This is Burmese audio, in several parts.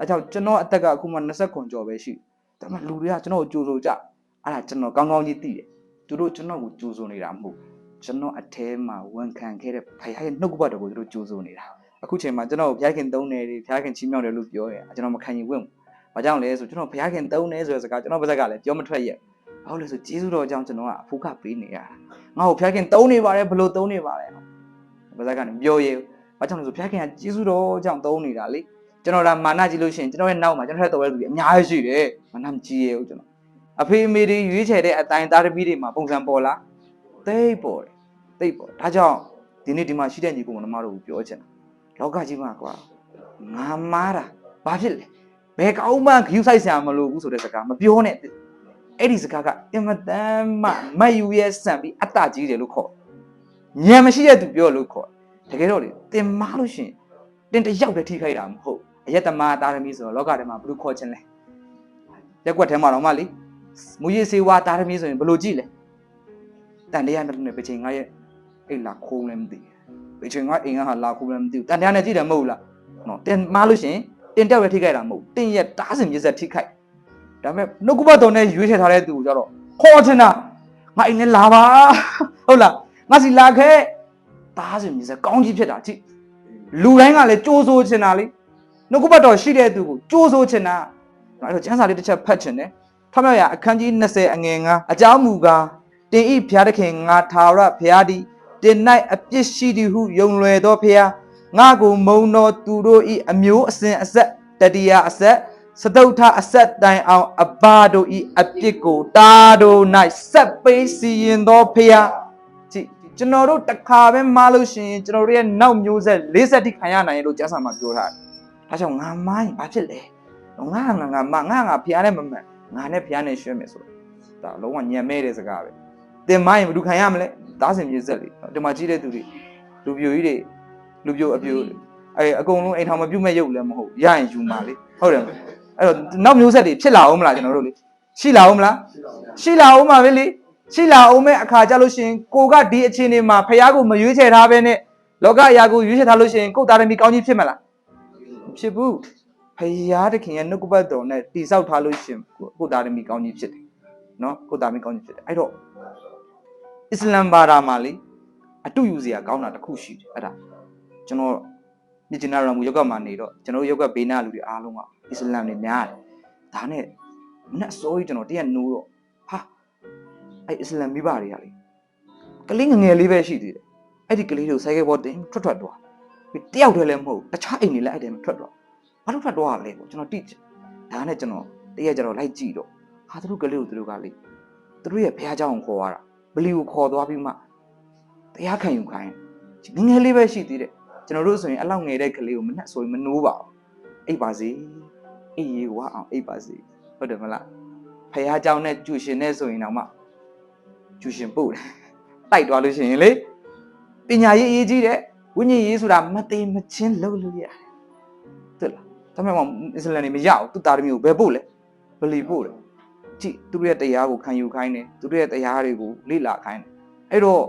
အဲကြောင့်ကျွန်တော်အသက်ကအခုမှ20ခွန်ကျော်ပဲရှိတယ်ဒါပေမဲ့လူတွေကကျွန်တော်ကိုကြိုးဆိုကြအဲ့ဒါကျွန်တော်ကောင်းကောင်းကြီးသိတယ်သူတို့ကျွန်တော်ကိုကြိုးဆိုနေတာမဟုတ်ကျွန်တော်အแทမှာဝန်ခံခဲ့တဲ့ဖခင်ရဲ့နှုတ်ကပတ်တော်ကိုသူတို့ကြိုးဆိုနေတာအခုချိန်မှာကျွန်တော်ကိုဖခင်သုံးတယ်ဖခင်ချီးမြှောက်တယ်လို့ပြောတယ်ကျွန်တော်မခံရင်ဝင်ဘူးဘာကြောင့်လဲဆိုကျွန်တော်ဖခင်သုံးတယ်ဆိုတဲ့စကားကျွန်တော်ပါဇက်ကလည်းပြောမထွက်ရဲ့ဘာလို့လဲဆိုကျေးဇူးတော်ကြောင့်ကျွန်တော်ကအဖို့ကပေးနေရတာငါ့ကိုဖခင်သုံးနေပါတယ်ဘလို့သုံးနေပါလဲပါဇက်ကနေပြောရဲဘာကြောင့်လဲဆိုဖခင်ကကျေးဇူးတော်ကြောင့်သုံးနေတာလေ ကျွန်တော်ဒါမာနကြည့်လို့ရှိရင်ကျွန်တော်ရဲ့နောက်မှာကျွန်တော်ရဲ့တော်ရဲ့လူတွေအများကြီးရှိတယ်မာနမကြည့်ရဘူးကျွန်တော်အဖေအမေတွေရွေးချယ်တဲ့အတိုင်းသားသမီးတွေမှာပုံစံပေါ်လားသိပ်ပေါ်တယ်သိပ်ပေါ်ဒါကြောင့်ဒီနေ့ဒီမှာရှိတဲ့ညီကိုမတော်တို့ကိုပြောချင်တာလောကကြီးမှာကွာငါမားတာဘာဖြစ်လဲဘယ်ကောင်းမှဂယူဆိုင်ဆရာမလို့ဘူးဆိုတဲ့စကားမပြောနဲ့အဲ့ဒီစကားကအင်မတန်မှမတ်ယူရဲ့ဆန်ပြီးအတ္တကြီးတယ်လို့ခေါ်ဉာဏ်မရှိတဲ့သူပြောလို့ခေါ်တကယ်တော့လေတင်မားလို့ရှိရင်တင်တယောက်တည်းထိခိုက်တာမဟုတ် အယက်သမားတာသမီဆိုတော့လောကထဲမှာဘယ်လိုခေါ်ခြင်းလဲရက်ွက်ထဲမှာတော့မှလေမူရည်စေဝါတာသမီဆိုရင်ဘယ်လိုကြည့်လဲတန်တရားနဲ့ပချိန်ငါရဲ့အိတ်လာခိုးလည်းမသိပချိန်ငါအိမ်ကဟာလာခိုးလည်းမသိဘူးတန်တရားနဲ့ကြည့်တယ်မဟုတ်လားနော်တင်မားလို့ရှိရင်တင်တယောက်တည်းထိခိုက်တာမဟုတ်တင်ရဲ့တားစင်မြစ်ဆက်ထိခိုက်ဒါပေမဲ့နှုတ်ကပတ်တော်နဲ့ရွေးထည့်ထားတဲ့သူကိုကြတော့ခေါ်ချင်တာငါအိမ်နဲ့လာပါဟုတ်လားငါစီလာခဲ့တားစင်မြစ်ဆက်ကောင်းကြီးဖြစ်တာကြည့်လူတိုင်းကလည်းကြိုးဆိုးချင်တာလေ နှုတ်ကပတ်တော်ရှိတဲ့သူကိုကြိုးဆိုးချင်တာအဲ့တော့ကျမ်းစာလေးတစ်ချက်ဖတ်ချင်တယ်ထမြောက်ရအခန်းကြီး20အငယ်9အကြောင်းမူကားတင်ဤဘုရားသခင်ငါထာဝရဘုရားသည်တင်၌အပြစ်ရှိသည်ဟုယုံလွယ်သောဘုရားငါကိုမုံတော်သူတို့ဤအမျိုးအစဉ်အဆက်တတိယအဆက်စတုထအဆက်တိုင်အောင်အဘတို့ဤအပြစ်ကိုတာတို့၌ဆက်ပေးစီရင်သောဘုရားကြည့်ကျွန်တော်တို့တစ်ခါပဲမားလို့ရှိရင်ကျွန်တော်တို့ရဲ့နောက်မျိုးဆက်40တိခံရနိုင်လို့ကျမ်းစာမှာပြောထားတယ်။ ဒါကြောင့်ငါမိုင်းဘာဖြစ်လဲ။ငါငါငါမငါငါဖျားနဲ့မမှန်ငါနဲ့ဖျားနဲ့ရွှဲမယ်ဆိုတော့ဒါလုံးဝညံမဲ့တဲ့စကားပဲ။တင်မိုင်းဘယ်သူခံရမလဲ။သားစင်မြေဆက်လေ။ဒီမှာကြီးတဲ့သူတွေလူပြိုကြီးတွေလူပြိုအပြိုအဲအကုန်လုံးအိမ်ထောင်မပြုတ်မဲ့ရုပ်လည်းမဟုတ်ရရင်ယူမှာလေ။ဟုတ်တယ်မလား။အဲ့တော့နောက်မျိုးဆက်တွေဖြစ်လာအောင်မလားကျွန်တော်တို့လေ။ရှိလာအောင်မလား။ရှိလာအောင်ပါပဲလေ။ရှိလာအောင်မဲ့အခါကြလို့ရှိရင်ကိုကဒီအခြေအနေမှာဖះကိုမရွေးချယ်ထားပဲနဲ့လောကအရာကိုရွေးချယ်ထားလို့ရှိရင်ကိုယ်သားသမီးကောင်းကြီးဖြစ်မလားမ ဖြစ်ဘူးဖះတခင်ရဲ့နှုတ်ကပတ်တော်နဲ့တိဆောက်ထားလို့ရှိရင်ကိုယ်သားသမီးကောင်းကြီးဖြစ်တယ်နော်ကိုယ်သားသမီးကောင်းကြီးဖြစ်တယ်အဲ့တော့အစ္စလမ်ဘာသာမှာလေအတူယူစရာကောင်းတာတစ်ခုရှိတယ်အဲ့ဒါကျွန်တော်မြစ်ကျနာရမူယောက်ကမှာနေတော့ကျွန်တော်ယောက်ကဘေးနာလူတွေအားလုံးကအစ္စလမ်တွေများတယ်ဒါနဲ့မနဲ့အစိုးရကျွန်တော်တရက်နိုးတော့ဟာအဲ့အစ္စလမ်မိဘတွေကလေကလေးငငယ်လေးပဲရှိသေးတယ်အဲ့ဒီကလေးတွေကိုဆိုင်ကယ်ပေါ်တင်ထွက်ထွက်သွားပြီး တယောက်တည်းလည်းမဟုတ်တခြားအိမ်တွေလည်းအဲ့တဲမှာထွက်သွားဘာလို့ထွက်သွားရလဲပေါ့ကျွန်တော်တိဒါနဲ့ကျွန်တော်တရက်ကျတော့လိုက်ကြည့်တော့ဟာသူတို့ကလေးကိုသူတို့ကလေသူတို့ရဲ့ဘုရားเจ้าကိုခေါ်ရတာဗလီကိုခေါ်သွားပြီးမှတရားခံယူခိုင်းငငယ်လေးပဲရှိသေးတယ်ကျွန်တော်တို့ဆိုရင်အလောက်ငယ်တဲ့ကလေးကိုမနှက်ဆိုရင်မနိုးပါဘူးအိပ်ပါစေအိပ်ရေဝါအောင်အိပ်ပါစေဟုတ်တယ်မလားဖះเจ้าနဲ့ကျူရှင်နဲ့ဆိုရင်တော့မှ ကျူရှင်ပို့တယ်တိုက်သွားလို့ရှိရင်လေပညာရေးအရေးကြီးတယ် ဝိညာဉ်ရေးဆိုတာမသေးမချင်းလုပ်လို့ရတယ်ဟုတ်လားဒါမှမဟုတ်အစ္စလမ်နေမရဘူးသူသားသမီးကိုဘယ်ပို့လဲဘလီပို့တယ်ကြည့်သူတို့ရဲ့တရားကိုခံယူခိုင်းတယ်သူတို့ရဲ့တရားတွေကိုလေ့လာခိုင်းတယ်အဲ့တော့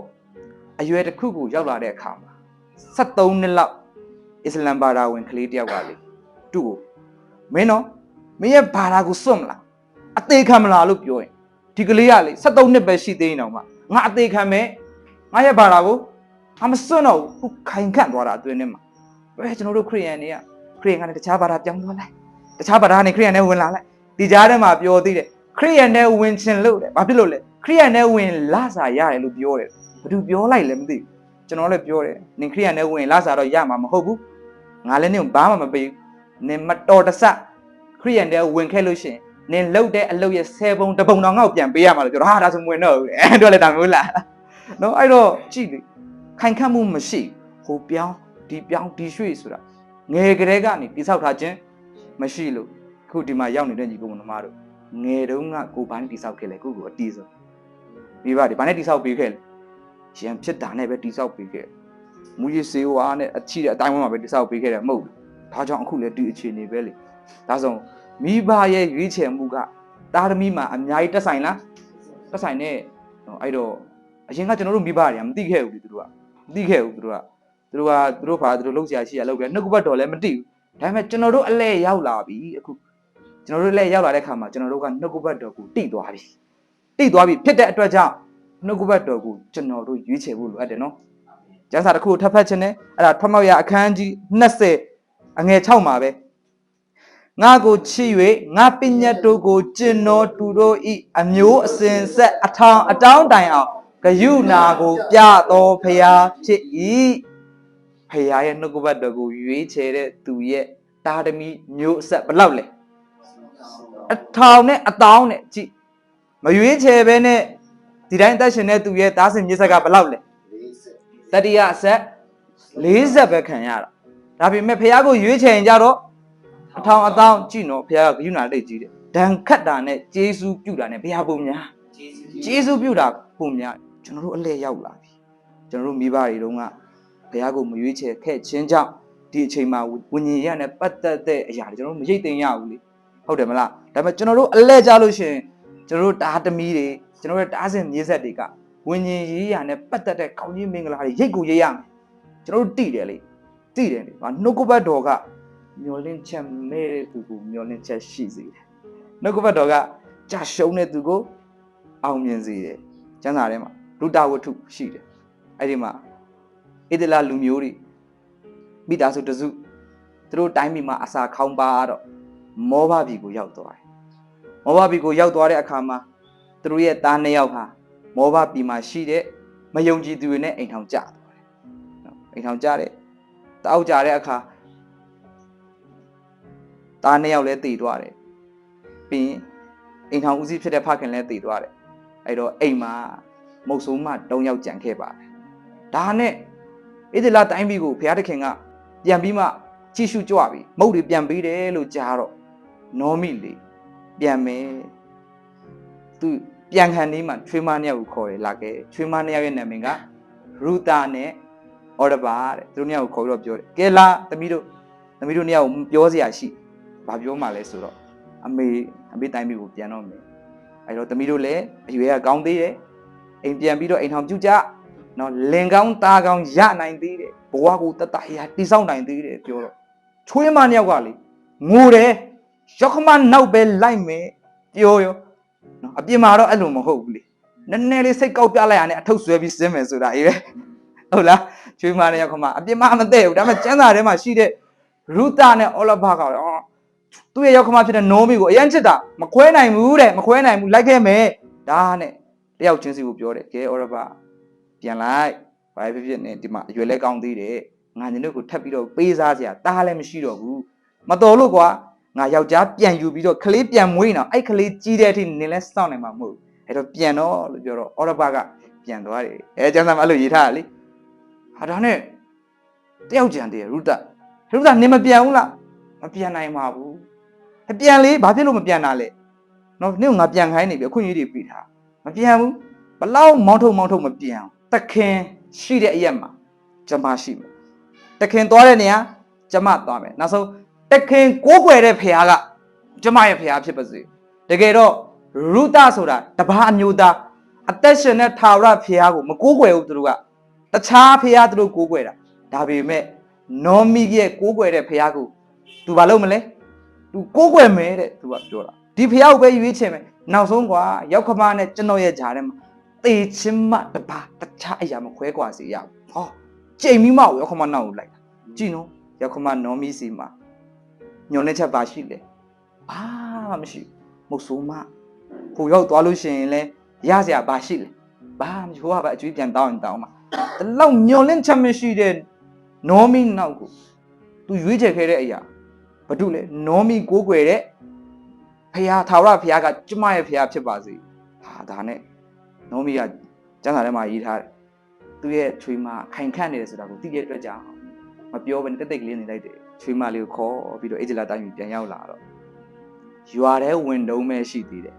အရွယ်တစ်ခုကိုရောက်လာတဲ့အခါမှာ73နှစ်လောက်အစ္စလမ်ဘာသာဝင်ကလေးတယောက်ကလေသူ့ကိုမင်းတော့မင်းရဲ့ဘာသာကိုစွန့်မလားအသေးခံမလားလို့ပြောရင်ဒီကလေးကလေ73နှစ်ပဲရှိသေးရင်တော့မှငါအသေးခံမဲ့ငါရဲ့ဘာသာကို ငါမစွန့်တော့ဘူးခုခိုင်ခန့်သွားတာအတွင်းထဲမှာပဲကျွန်တော်တို့ခရိယန်တွေကခရိယန်ကနေတခြားဘာသာပြောင်းသွားလိုက်တခြားဘာသာကနေခရိယန်နဲ့ဝင်လာလိုက်ဒီကြားထဲမှာပြောသေးတယ်ခရိယန်နဲ့ဝင်ချင်လို့တယ်ဘာဖြစ်လို့လဲခရိယန်နဲ့ဝင်လာစာရတယ်လို့ပြောတယ်ဘာသူပြောလိုက်လဲမသိဘူးကျွန်တော်လည်းပြောတယ်နင်ခရိယန်နဲ့ဝင်လာစာတော့ရမှာမဟုတ်ဘူးငါလည်းနင်ဘာမှမပေးဘူးနင်မတော်တဆခရိယန်နဲ့ဝင်ခဲ့လို့ရှိရင်နင်လှုပ်တဲ့အလုပ်ရဲ့10ပုံတစ်ပုံတော့ငါ့ကိုပြန်ပေးရမှာလို့ပြောတော့ဟာဒါဆိုမဝင်တော့ဘူးလေအဲ့တော့လည်းဒါမျိုးလားနော်အဲ့တော့ကြည့်လေ ခိုင်ခန့်မှုမရှိဟိုပြောင်းဒီပြောင်းဒီရွှေ့ဆိုတာငယ်ကလေးကနေတိဆောက်ထားခြင်းမရှိလို့ခုဒီမှာရောက်နေတဲ့ညီကောင်မတို့ငယ်တုန်းကကိုဘာနဲ့တိဆောက်ခဲ့လဲကိုကိုအတီးဆုံးမိဘတွေဘာနဲ့တိဆောက်ပေးခဲ့လဲရံဖြစ်တာနဲ့ပဲတိဆောက်ပေးခဲ့မူရစေဝါနဲ့အချီတဲ့အတိုင်းဝန်းမှာပဲတိဆောက်ပေးခဲ့တယ်မဟုတ်ဘူးဒါကြောင့်အခုလည်းဒီအခြေအနေပဲလေဒါဆိုမိဘရဲ့ရွေးချယ်မှုကတာသမီမှာအများကြီးတက်ဆိုင်လားတက်ဆိုင်နဲ့အဲ့တော့အရင်ကကျွန်တော်တို့မိဘတွေကမသိခဲ့ဘူးလေသူတို့ကမ သိခဲ့ဘူးသူတို့ကသူတို့ကသူတို့ဘာသူတို့လှုပ်ရှားရှိရလှုပ်တယ်နှုတ်ကပတ်တော်လည်းမသိဘူးဒါပေမဲ့ကျွန်တော်တို့အလဲရောက်လာပြီအခုကျွန်တော်တို့အလဲရောက်လာတဲ့ခါမှာကျွန်တော်တို့ကနှုတ်ကပတ်တော်ကိုတိသွားပြီတိသွားပြီဖြစ်တဲ့အတွက်ကြောင့်နှုတ်ကပတ်တော်ကိုကျွန်တော်တို့ရွေးချယ်ဖို့လိုအပ်တယ်နော်ကျမ်းစာတစ်ခုကိုထပ်ဖတ်ခြင်းနဲ့အဲ့ဒါထွတ်မြောက်ရအခန်းကြီး20အငယ်6မှာပဲငါကိုချစ်၍ငါပညတ်တို့ကိုကျင်တော်တူတို့ဤအမျိုးအစဉ်ဆက်အထောင်အတောင်းတိုင်အောင် ဂယုနာကို ပြတော်ဖရာဖြစ်၏ဖရာရဲ့နှုတ်ကပတ်တော်ကိုရွေးချယ်တဲ့သူရဲ့တာသမီမျိုးအဆက်ဘယ်လောက်လဲအထောင်နဲ့အတောင်းနဲ့ကြည့်မရွေးချယ်ဘဲနဲ့ဒီတိုင်းအသက်ရှင်တဲ့သူရဲ့သားစဉ်မြေဆက်ကဘယ်လောက်လဲတတိယအဆက်40ပဲခံရတာဒါပေမဲ့ဖရာကိုရွေးချယ်ရင်ကြတော့အထောင်အတောင်းကြည့်နော်ဖရာကဂယုနာတိတ်ကြီးတယ်ဒဏ်ခတ်တာနဲ့ဂျေစုပြုတာနဲ့ဘုရားပုံများဂျေစုပြုတာပုံများ ကျွန်တော်တို့အလဲရောက်လာပြီကျွန်တော်တို့မိဘတွေတုန်းကဘုရားကိုမရွေးချယ်ခဲ့ခြင်းကြောင့်ဒီအချိန်မှာဝิญဉ်ရနဲ့ပတ်သက်တဲ့အရာတွေကျွန်တော်တို့မရိတ်သိမ်းရဘူးလေဟုတ်တယ်မလားဒါပေမဲ့ကျွန်တော်တို့အလဲကြလို့ရှိရင်ကျွန်တော်တို့တားသမီးတွေကျွန်တော်တို့တားစင်မြေဆက်တွေကဝิญဉ်ရေးရနဲ့ပတ်သက်တဲ့ကောင်းကြီးမင်္ဂလာတွေရိတ်ကိုရေးရမယ်ကျွန်တော်တို့တည်တယ်လေတည်တယ်လေဟာနှုတ်ကပတ်တော်ကမျောလင့်ချက်မဲ့တဲ့သူကိုမျောလင့်ချက်ရှိစေတယ်နှုတ်ကပတ်တော်ကကြာရှုံးတဲ့သူကိုအောင်မြင်စေတယ်ကျမ်းစာထဲမှာ လူတာဝတ္ထုရှိတယ်အဲ့ဒီမှာဣဒလလူမျိုးတွေမိသားစုတစုသူတို့တိုင်းပြည်မှာအစာခေါင်းပါတော့မောဘပြည်ကိုရောက်သွားတယ်မောဘပြည်ကိုရောက်သွားတဲ့အခါမှာသူတို့ရဲ့သားနှစ်ယောက်ဟာမောဘပြည်မှာရှိတဲ့မယုံကြည်သူတွေနဲ့အိမ်ထောင်ကြသွားတယ်နော်အိမ်ထောင်ကြတယ်တောက်ကြတဲ့အခါသားနှစ်ယောက်လည်းတည်သွားတယ်ပြီးရင်အိမ်ထောင်ဦးစီးဖြစ်တဲ့ဖခင်လည်းတည်သွားတယ်အဲ့တော့အိမ်မှာ မုတ်ဆိုးမ၃ယောက်ကြံခဲ့ပါတယ်ဒါနဲ့ဣသလတိုင်းပြည်ကိုဘုရားသခင်ကပြန်ပြီးမှကြည့်ရှုကြွပြီမုတ်တွေပြန်ပေးတယ်လို့ကြားတော့နောမိလေပြန်မယ်သူပြန်ခံနေမှချွေးမနှစ်ယောက်ကိုခေါ်တယ်လာခဲ့ချွေးမနှစ်ယောက်ရဲ့နာမည်ကရူတာနဲ့အော်ဒဘာတဲ့သူတို့နှစ်ယောက်ကိုခေါ်ပြီးတော့ပြောတယ်ကဲလာသမီးတို့သမီးတို့နှစ်ယောက်ကိုပြောစရာရှိဘာပြောမှလဲဆိုတော့အမေအမေတိုင်းပြည်ကိုပြန်တော့မယ်အဲ့တော့သမီးတို့လည်းအရွယ်ကကောင်းသေးတယ် အိမ်ပြန်ပြီးတော့အိမ်ထောင်ပြုတ်ကြနော်လင်ကောင်းသားကောင်းရနိုင်သေးတယ်ဘဝကိုတတရာတိဆောက်နိုင်သေးတယ်ပြောတော့ချွေးမနှစ်ယောက်ကလေငိုတယ်ရောက်ခမနောက်ပဲလိုက်မယ်ပြောရောနော်အပြင်မှာတော့အဲ့လိုမဟုတ်ဘူးလေနည်းနည်းလေးစိတ်ကောက်ပြလိုက်ရနဲ့အထုပ်ဆွဲပြီးစင်းမယ်ဆိုတာအေးပဲဟုတ်လားချွေးမနှစ်ယောက်ခမအပြင်မှာမသိဘူးဒါပေမဲ့ကျမ်းစာထဲမှာရှိတဲ့ရူတာနဲ့အော်လဘာကအော်သူ့ရဲ့ရောက်ခမဖြစ်တဲ့နိုးမီကိုအရင်ချစ်တာမခွဲနိုင်ဘူးတဲ့မခွဲနိုင်ဘူးလိုက်ခဲ့မယ်ဒါနဲ့ တယောက်ချင်းစီကိုပြောတယ်ကဲအော်လဘာပြန်လိုက်ဘာဖြစ်ဖြစ်နေဒီမှာအရွယ်လဲကောင်းသေးတယ်ငါညတို့ကိုထပ်ပြီးတော့ပေးစားစရာတားလည်းမရှိတော့ဘူးမတော်လို့ကွာငါယောက်ျားပြန်ယူပြီးတော့ကလေးပြန်မွေးနေအောင်အဲ့ကလေးကြီးတဲ့အထိနင်လဲစောင့်နိုင်မှာမဟုတ်ဘူးအဲ့တော့ပြန်တော့လို့ပြောတော့အော်ရဘကပြန်သွားတယ်အဲကျန်စာမအဲ့လိုရေးထားတာလေဟာဒါနဲ့တယောက်ကြံတယ်ရူတာရူတာနင်မပြန်ဘူးလားမပြန်နိုင်ပါဘူးအပြန်လေဘာဖြစ်လို့မပြန်တာလဲနော်နင့်ကငါပြန်ခိုင်းနေပြီအခွင့်အရေးတွေပြီးထား မပြန်ဘူးဘလောက်မောင်းထုတ်မောင်းထုတ်မပြန်အောင်တခင်ရှိတဲ့အရက်မှာကျမရှိမယ်တခင်သွားတဲ့နေရာကျမသွားမယ်နောက်ဆုံးတခင်ကိုးကွယ်တဲ့ဖခင်ကကျမရဲ့ဖခင်ဖြစ်ပါစေတကယ်တော့ရူတာဆိုတာတပါးအမျိုးသားအသက်ရှင်တဲ့ထာဝရဖခင်ကိုမကိုးကွယ်ဘူးသူတို့ကတခြားဖခင်သူတို့ကိုးကွယ်တာဒါပေမဲ့နောမီရဲ့ကိုးကွယ်တဲ့ဖခင်ကိုသူဘာလုပ်မလဲသူကိုးကွယ်မယ်တဲ့သူကပြောတာ ဒီဖခင်ကိုပဲရွေးချယ်မယ်နောက်ဆုံးကွာရောက်ခမနဲ့ကျွန်တော်ရဲ့ဂျာထဲမှာတေချင်းမတပါတခြားအရာမခွဲကွာစေရဘူးဟောချိန်မိမကိုရောက်ခမနောက်ကိုလိုက်တာကြည့်နော်ရောက်ခမနောမီစီမှာညွန်လက်ချက်ပါရှိလေဘာမှမရှိဘူးမဟုတ်ဆိုးမဟိုရောက်သွားလို့ရှိရင်လဲရစရာဘာရှိလဲဘာမှမရှိဟိုကပဲအကျွေးပြန်တောင်းရင်တောင်းမှာတလောက်ညွန်လက်ချက်မရှိတဲ့နောမီနောက်ကိုသူရွေးချယ်ခဲ့တဲ့အရာဘာလို့လဲနောမီကိုးကွယ်တဲ့ ဖះထာဝရဖះကကျမရဲ့ဖះဖြစ်ပါစေဟာဒါနဲ့နောမီကကျမ်းစာထဲမှာရေးထားတယ်သူရဲ့ချွေးမခိုင်ခန့်နေတယ်ဆိုတာကိုသိတဲ့အတွက်ကြောင့်မပြောဘဲတက်တိတ်ကလေးနေလိုက်တယ်ချွေးမလေးကိုခေါ်ပြီးတော့အေဂျလာတိုင်းပြန်ရောက်လာတော့ရွာထဲဝင်တုံးပဲရှိသေးတယ်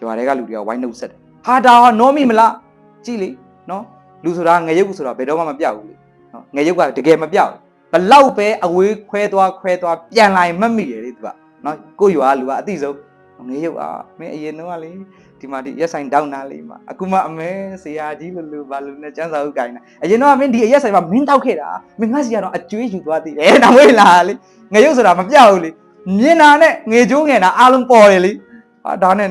ရွာထဲကလူတွေကဝိုင်းနှုတ်ဆက်တယ်ဟာဒါဟာနောမီမလားကြည့်လေနော်လူဆိုတာငရုတ်ဆိုတာဘယ်တော့မှမပြောက်ဘူးလေနော်ငရုတ်ကတကယ်မပြောက်ဘလောက်ပဲအဝေးခွဲသွားခွဲသွားပြန်လာရင်မမိတယ်လေသူက နော်ကိုရွာလူကအတိဆုံးငေးရုပ်အားမင်းအရင်တော့ကလေဒီမှာဒီရက်ဆိုင်တောင်းတာလေးမှာအခုမှအမဲဆရာကြီးလို့လို့ဘာလို့နဲ့ကျန်းစာဥကိုင်းတာအရင်တော့ကမင်းဒီရက်ဆိုင်မှာမင်းတောက်ခဲ့တာမင်းငါစီကတော့အကျွေးယူသွားသေးတယ်တော့ဝေးလာလေငေးရုပ်ဆိုတာမပြောက်ဘူးလေမြင်တာနဲ့ငေကျိုးငယ်တာအားလုံးပေါ်တယ်လေဟာဒါနဲ့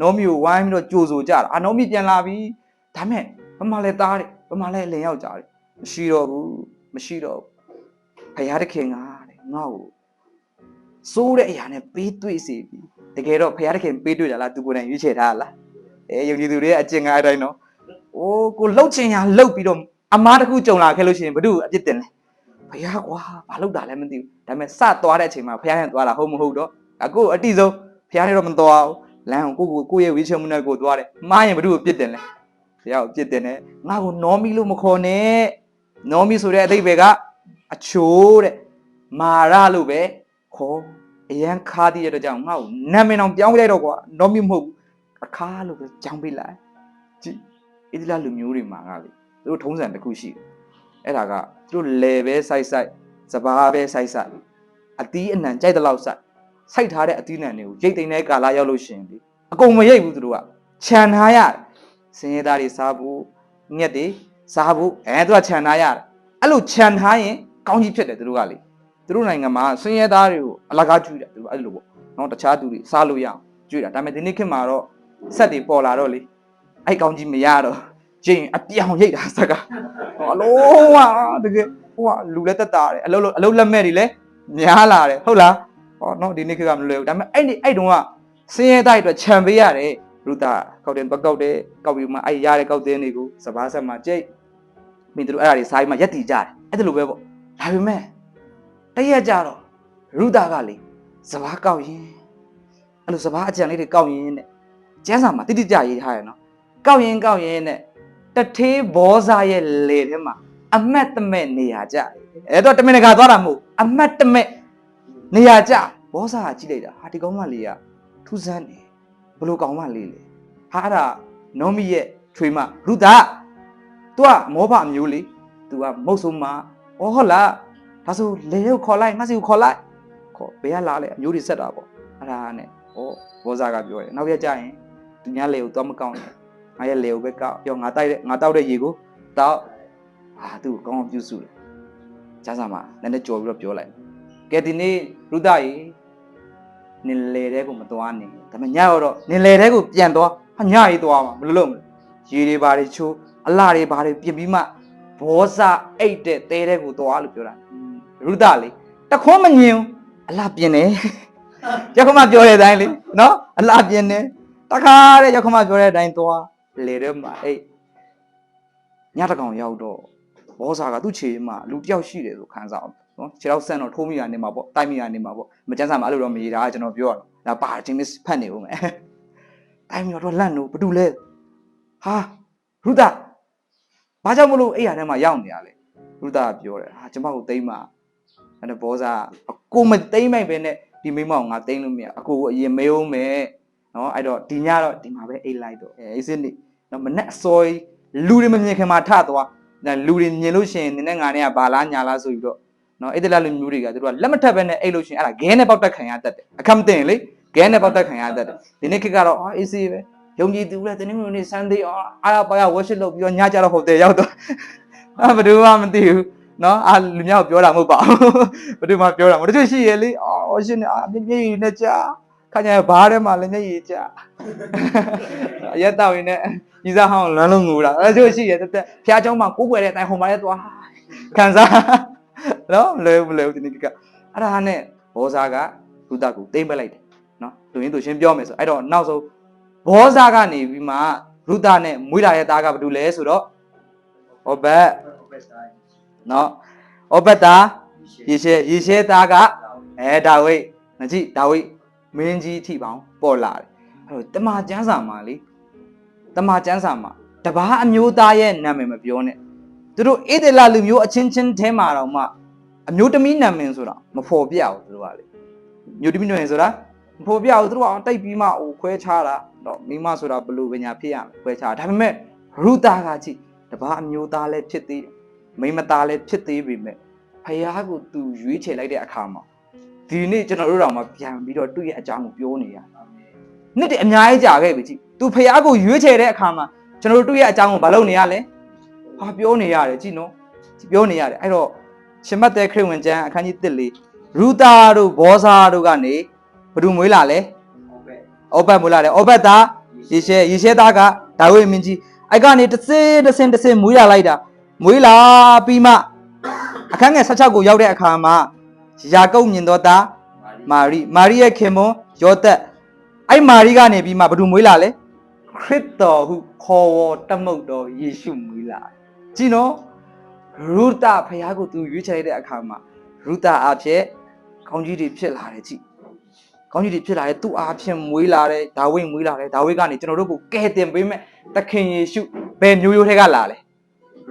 နောမီကိုဝိုင်းပြီးတော့ကြိုဆိုကြတာအာနောမီပြန်လာပြီဒါမဲ့ဘမလဲသားတယ်ဘမလဲလင်ယောက်ကြတယ်မရှိတော့ဘူးမရှိတော့ဘူးဖယားတခင်ကတဲ့ငါ့ကို စိုးတဲ့အရာနဲ့ပေးတွေ့စေပြီတကယ်တော့ဖယားတခင်ပေးတွေ့တာလားသူကိုယ်တိုင်ရွေးချယ်ထားတာလားအဲယုံကြည်သူတွေရဲ့အကျင့်ကားအတိုင်းနော်အိုးကိုလှုပ်ချင်ရလှုပ်ပြီးတော့အမားတစ်ခုကြုံလာခဲ့လို့ရှိရင်ဘု து အပြစ်တင်လဲဖယားကွာဘာလှုပ်တာလဲမသိဘူးဒါပေမဲ့စသွားတဲ့အချိန်မှာဖယားနဲ့သွားတာဟုတ်မဟုတ်တော့အခုအတိဆုံးဖယားနဲ့တော့မသွားဘူးလမ်းကိုကိုကိုရဲ့ဝေးချမှုနဲ့ကိုသွားတယ်မှားရင်ဘု து အပြစ်တင်လဲဖယားကိုအပြစ်တင်တယ်ငါ့ကိုနောမီလို့မခေါ်နဲ့နောမီဆိုတဲ့အဓိပ္ပာယ်ကအချိုးတဲ့မာရလို့ပဲခေါ် အရန်ခါးတည်ရတဲ့ကြောင့်ငါ့ကိုနာမည်အောင်ပြောင်းပြလိုက်တော့ကွာနောမီမဟုတ်ဘူးအခါလို့ပဲကြောင်းပေးလိုက်ကြည့်ဣသလလူမျိုးတွေမှာကလေသူတို့ထုံးစံတစ်ခုရှိတယ်အဲ့ဒါကသူတို့လေပဲစိုက်စိုက်စပားပဲစိုက်စိုက်အတီးအနှံကြိုက်တဲ့လောက်စိုက်စိုက်ထားတဲ့အတီးနှံတွေကိုရိတ်သိမ်းတဲ့ကာလရောက်လို့ရှိရင်လေအကုန်မရိတ်ဘူးသူတို့ကခြံထားရတယ်စင်ရသားတွေစားဖို့ညက်တွေစားဖို့အဲသူကခြံထားရတယ်အဲ့လိုခြံထားရင်ကောင်းကြီးဖြစ်တယ်သူတို့ကလေ သူတို့နိုင်ငံမှာစင်ရသားတွေကိုအလကားကျွေးတယ်သူတို့အဲ့လိုပေါ့နော်တခြားသူတွေစားလို့ရအောင်ကျွေးတာဒါပေမဲ့ဒီနေ့ခေတ်မှာတော့ဆက်တွေပေါ်လာတော့လေအဲ့ကောင်းကြီးမရတော့ကျင်းအပြောင်ရိတ်တာဆက်ကဟောအလုံးဝတကယ်ဟိုကလူလည်းတက်တာတယ်အလုံးလုံးအလုံးလက်မဲ့တွေလည်းများလာတယ်ဟုတ်လားဟောနော်ဒီနေ့ခေတ်ကမလွယ်ဘူးဒါပေမဲ့အဲ့ဒီအဲ့တုန်းကစင်ရဲတိုက်အတွက်ခြံပေးရတယ်လူသားကောက်တယ်ကောက်တယ်ကောက်ပြီးမှအဲ့ရတဲ့ကောက်တဲ့တွေကိုစပားဆက်မှာကြိတ်မင်းတို့အဲ့ဒါတွေစားပြီးမှရက်တီကြတယ်အဲ့ဒါလိုပဲပေါ့ဒါပေမဲ့ တရက်ကြတော့ရူတာကလေစပားကောက်ရင်အဲ့လိုစပားအကြံလေးတွေကောက်ရင်တဲ့ကျန်းစာမှာတိတိကျရေးထားရနော်ကောက်ရင်ကောက်ရင်တဲ့တထေးဘောဇာရဲ့လေထဲမှာအမတ်တမဲ့နေရာကြတယ်အဲ့တော့တမင်တကာသွားတာမဟုတ်အမတ်တမဲ့နေရာကြဘောဇာကကြည့်လိုက်တာဟာဒီကောင်မလေးကထူးဆန်းတယ်ဘလို့ကောင်မလေးလေဟာအဲ့ဒါနောမီရဲ့ထွေမရူတာ तू ကမောဘအမျိုးလေ तू ကမုတ်ဆုံးမဩဟုတ်လား ဒါဆိုလေရုပ်ခေါ်လိုက်ငါစီကိုခေါ်လိုက်ခေါ်ဘယ်ကလာလဲအမျိုးတွေဆက်တာပေါ့အဲ့ဒါနဲ့ဩဘောဇာကပြောတယ်နောက်ရက်ကျရင်သူများလေကိုတော့မကောင်းနဲ့ငါရဲ့လေကိုပဲကောက်ပြောငါတိုက်တဲ့ငါတောက်တဲ့ရေကိုတောက်ဟာသူ့ကိုကောင်းအောင်ပြုစုတယ်ကျန်းစာမှာနည်းနည်းကြော်ပြီးတော့ပြောလိုက်ကဲဒီနေ့ရူတာကြီးနင်လေတဲ့ကိုမသွားနေဒါပေမဲ့ညတော့နင်လေတဲ့ကိုပြန်သွားဟာညရေးသွားမှာဘယ်လိုလုပ်မလဲရေတွေဘာတွေချိုးအလှတွေဘာတွေပြင်ပြီးမှဘောဇအိတ်တဲ့တဲတဲ့ကိုသွားလို့ပြောတာ ရူတာလေတခွန်းမငင်ဘူးအလှပြင်တယ်ရခမပြောတဲ့အတိုင်းလေနော်အလှပြင်တယ်တခါတဲ့ရခမပြောတဲ့အတိုင်းသွားလေတဲ့မှာအိတ်ညတကောင်ရောက်တော့ဘောဇာကသူ့ခြေမှာလူတယောက်ရှိတယ်ဆိုခံစားအောင်နော်ခြေတော့ဆန့်တော့ထိုးမိတာနေမှာပေါ့တိုက်မိတာနေမှာပေါ့မကျန်းစာမှာအဲ့လိုတော့မရတာကျွန်တော်ပြောရတော့ဒါပါချင်းမဖတ်နေဦးမယ်တိုက်မိတော့လန့်လို့ဘာတူလဲဟာရူတာဘာကြောင့်မလို့အဲ့ရထဲမှာရောက်နေရလဲရူတာကပြောတယ်ဟာကျမကိုတိမ့်မှာ အဲ့ဒါဘောဇာအကိုမတိမ့်မိုက်ပဲနဲ့ဒီမိမောင်ငါတိမ့်လို့မရအကိုကိုအရင်မေးအောင်မယ်နော်အဲ့တော့ဒီညတော့ဒီမှာပဲအိတ်လိုက်တော့အဲအေးစစ်နေနော်မနဲ့အစောကြီးလူတွေမမြင်ခင်မှာထသွားဒါလူတွေမြင်လို့ရှိရင်နင်းနဲ့ငါနဲ့ကဘာလားညာလားဆိုပြီးတော့နော်အဲ့ဒီလားလူမျိုးတွေကသူတို့ကလက်မထပ်ပဲနဲ့အိတ်လို့ရှိရင်အဲ့ဒါဂဲနဲ့ပေါက်တက်ခံရတတ်တယ်အခမတင်လေဂဲနဲ့ပေါက်တက်ခံရတတ်တယ်ဒီနေ့ခေတ်ကတော့အာအေးစေးပဲယုံကြည်သူလည်းတင်းမျိုးနေစမ်းသေးအာအားရပါရဝတ်ရှစ်လုပ်ပြီးတော့ညကြတော့ဟိုတယ်ရောက်တော့အာဘယ်သူမှမသိဘူး နော်အာလူမျိုးပြောတာမဟုတ်ပါဘူးဘယ်သူမှပြောတာမဟုတ်တချို့ရှိရလေအော်ရှင်အာမျက်မျက်ရည်နဲ့ကြာခါကျရင်ဘားထဲမှာလည်းမျက်ရည်ကြာအရက်တောက်ရင်လည်းကြီးစားဟောင်းလမ်းလုံးငူတာအဲချို့ရှိရတက်တက်ဖျားเจ้าမှာကိုးကွယ်တဲ့အတိုင်းဟိုမှာလည်းသွားခံစားနော်လဲမလဲဒီနေ့ကအဲ့ဒါနဲ့ဘောဇာကဘုဒ္ဓကိုတိမ့်ပလိုက်တယ်နော်လူရင်းသူရှင်းပြောမယ်ဆိုအဲ့တော့နောက်ဆုံးဘောဇာကနေပြီးမှရုဒနဲ့မွေးလာတဲ့သားကဘာတူလဲဆိုတော့ဟောဘတ် နော်ဟောဘတ်သားရေရှဲရေရှဲသားကအဲဒါဝိတ်မကြည့်ဒါဝိတ်မင်းကြီးထိပေါင်းပေါ်လာတယ်အဲ့တော့တမန်ကျမ်းစာမှာလေတမန်ကျမ်းစာမှာတပားအမျိုးသားရဲ့နာမည်မပြောနဲ့သူတို့ဣသေလလူမျိုးအချင်းချင်းထဲမှာတော့မှအမျိုးသမီးနာမည်ဆိုတာမဖော်ပြဘူးသူတို့ကလေမျိုးသမီးနာမည်ဆိုတာမဖော်ပြဘူးသူတို့ကတိတ်ပြီးမှဟိုခွဲခြားတာတော့မိမဆိုတာဘလို့ပညာဖြစ်ရမယ်ခွဲခြားဒါပေမဲ့ရူတာကကြည့်တပားအမျိုးသားလည်းဖြစ်သေးတယ် မိမသားလည်းဖြစ်သေးပေမဲ့ဖယားကိုသူရွေးချယ်လိုက်တဲ့အခါမှာဒီနေ့ကျွန်တော်တို့တော့မှပြန်ပြီးတော့သူ့ရဲ့အကြောင်းကိုပြောနေရနှစ်တည်းအများကြီးကြာခဲ့ပြီကြည့်သူဖះကိုရွေးချယ်တဲ့အခါမှာကျွန်တော်တို့တွေ့ရဲ့အကြောင်းကိုမလုပ်နေရလဲဟာပြောနေရတယ်ကြည့်နော်ပြောနေရတယ်အဲ့တော့ရှင်မတ်တဲ့ခရစ်ဝင်ကျမ်းအခန်းကြီး1လေးရူတာတို့ဘောဇာတို့ကနေဘယ်သူမွေးလာလဲဟုတ်ပဲဩဘတ်မွေးလာတယ်ဩဘတ်သားယေရှဲယေရှဲသားကဒါဝိမင်းကြီးအဲ့ကနေတစ်စင်းတစ်စင်းတစ်စင်းမွေးလာလိုက်တာ မွေးလာပြီးမှအခန်းငယ်16ကိုရောက်တဲ့အခါမှာယာကုပ်မြင်တော့သားမာရိမာရိရဲ့ခင်မွန်းယောသက်အဲ့မာရိကနေပြီးမှဘယ်သူမွေးလာလဲခရစ်တော်ဟုခေါ်ဝေါ်တတ်မှုတ်တော်ယေရှုမွေးလာတယ်ကြည့်နော်ရူတာဖခင်ကိုသူရွေးချယ်လိုက်တဲ့အခါမှာရူတာအဖြစ်ကောင်းကြီးတွေဖြစ်လာတယ်ကြည့်ကောင်းကြီးတွေဖြစ်လာတယ်သူ့အားဖြင့်မွေးလာတယ်ဒါဝိဒ်မွေးလာတယ်ဒါဝိဒ်ကနေကျွန်တော်တို့ကိုကယ်တင်ပေးမဲ့သခင်ယေရှုဘယ်မျိုးရိုးထဲကလာလဲ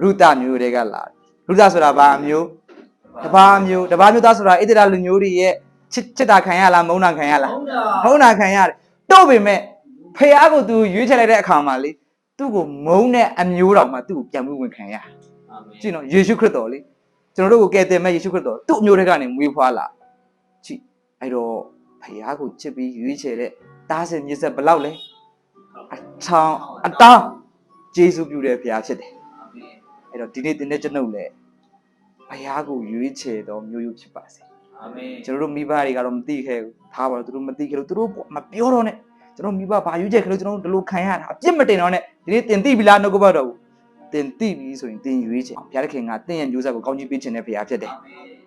ရူတာမျိုးရိုးထဲကလာတယ်ရူတာဆိုတာဘာမျိုးတဘာမျိုးတဘာမျိုးသားဆိုတာဣသရေလလူမျိုးတွေရဲ့ချစ်ချစ်တာခံရလားမုန်းတာခံရလားဟုတ်တာမုန်းတာခံရတယ်တော့ပေမဲ့ဖះကိုသူရွေးချယ်လိုက်တဲ့အခါမှာလေသူ့ကိုမုန်းတဲ့အမျိုးတော်မှာသူ့ကိုပြန်ပြီးဝင်ခံရအာမင်ကြည့်နော်ယေရှုခရစ်တော်လေကျွန်တော်တို့ကိုကယ်တင်မဲ့ယေရှုခရစ်တော်သူ့အမျိုးတွေကနေမွေးဖွားလာကြည့်အဲ့တော့ဖះကိုချစ်ပြီးရွေးချယ်တဲ့တားစင်မြစ်ဆက်ဘယ်လောက်လဲအထောင်အတောင်းယေရှုပြုတဲ့ဖះဖြစ်တယ် အာမင်အဲ့တော့ဒီနေ့တင်တဲ့ကျွန်ုပ်လည်းဖះကိုရွေးချယ်တော်မျိုးရိုးဖြစ်ပါစေအာမင်ကျွန်တော်တို့မိဘတွေကတော့မသိခဲ့ဘူးထားပါတော့သူတို့မသိခဲ့လို့သူတို့မပြောတော့နဲ့ကျွန်တော်မိဘဘာရွေးချက်ခဲ့လို့ကျွန်တော်တို့ဒီလိုခံရတာအပြစ်မတင်တော့နဲ့ဒီနေ့တင်သိပြီလားနှုတ်ကပတ်တော်ကိုတင်သိပြီဆိုရင်တင်ရွေးချက်ဘုရားသခင်ကတင့်ရဲ့မျိုးဆက်ကိုကောင်းချီးပေးခြင်းနဲ့ဘုရားဖြစ်တယ်အာမင်